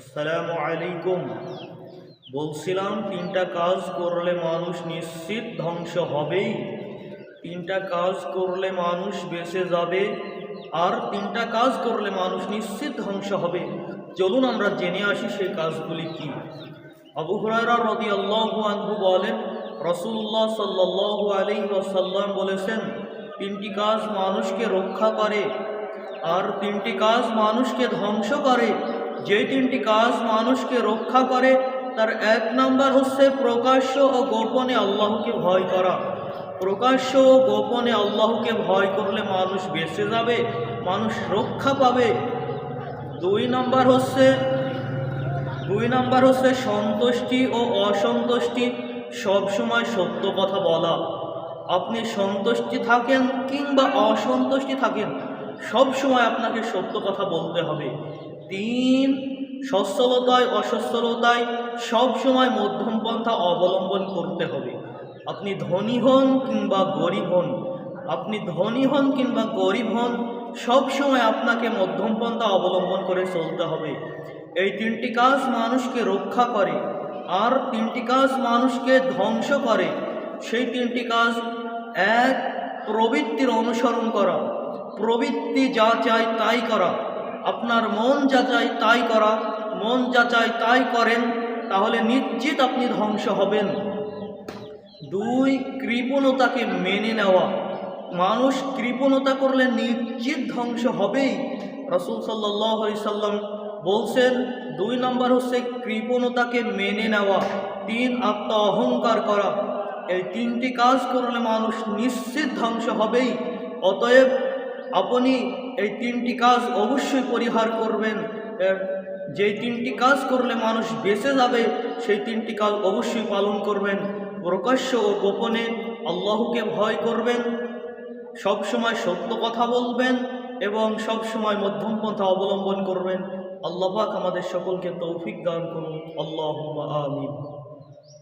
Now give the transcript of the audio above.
আসসালামু আলাইকুম। বলছিলাম, তিনটা কাজ করলে মানুষ নিশ্চিত ধ্বংস হবেই। তিনটা কাজ করলে মানুষ বেঁচে যাবে আর তিনটা কাজ করলে মানুষ নিশ্চিত ধ্বংস হবে। চলুন আমরা জেনে আসি সেই কাজগুলি কি। আবু হুরায়রা রদি আল্লাহু বলেন রসুল্লাহ সাল্লাল্লাহু আলাইহি ওয়াসাল্লাম বলেছেন, তিনটি কাজ মানুষকে রক্ষা করে আর তিনটি কাজ মানুষকে ধ্বংস করে। যে তিনটি কাজ মানুষকে রক্ষা করে, তার এক নাম্বার হচ্ছে প্রকাশ্য ও গোপনে আল্লাহকে ভয় করা। প্রকাশ্য ও গোপনে আল্লাহকে ভয় করলে মানুষ বেঁচে যাবে, মানুষ রক্ষা পাবে। দুই নাম্বার হচ্ছে, দুই নাম্বার হচ্ছে সন্তুষ্টি ও অসন্তুষ্টি সবসময় সত্য কথা বলা। আপনি সন্তুষ্টি থাকেন কিংবা অসন্তুষ্টি থাকেন সব সময় আপনাকে সত্য কথা বলতে হবে। তিন সচ্ছলতায় অসচ্ছলতায় সবসময় মধ্যম পন্থা অবলম্বন করতে হবে। আপনি ধনী হন কিংবা গরিব হন, আপনি ধনী হন কিংবা গরিব হন সবসময় আপনাকে মধ্যম পন্থা অবলম্বন করে চলতে হবে। এই তিনটি কাজ মানুষকে রক্ষা করে, আর তিনটি কাজ মানুষকে ধ্বংস করে। সেই তিনটি কাজ এক, প্রবৃত্তির অনুসরণ করা, প্রবৃত্তি যা চায় তাই করা। আপনার মন যা চায় তাই করা মন যা চায় তাই করেন, তাহলে নিশ্চিত আপনি ধ্বংস হবেন। দুই, কৃপণতাকে মেনে নেওয়া। মানুষ কৃপণতা করলে নিশ্চিত ধ্বংস হবেই। রসুল সাল্লাহ সাল্লাম বলছেন, দুই নম্বর হচ্ছে কৃপণতাকে মেনে নেওয়া, তিন আত্মা অহংকার করা। এই তিনটি কাজ করলে মানুষ নিশ্চিত ধ্বংস হবেই। অতএব আপনি এই তিনটি কাজ অবশ্যই পরিহার করবেন। যেই তিনটি কাজ করলে মানুষ বেঁচে যাবে, সেই তিনটি কাজ অবশ্যই পালন করবেন। প্রকাশ্য ও গোপনে আল্লাহকে ভয় করবেন সব সময় সত্য কথা বলবেন এবং সব সময় মধ্যম পন্থা অবলম্বন করবেন। আল্লাহফাক আমাদের সকলকে তৌফিক দান করুন। আল্লাহ আমিন।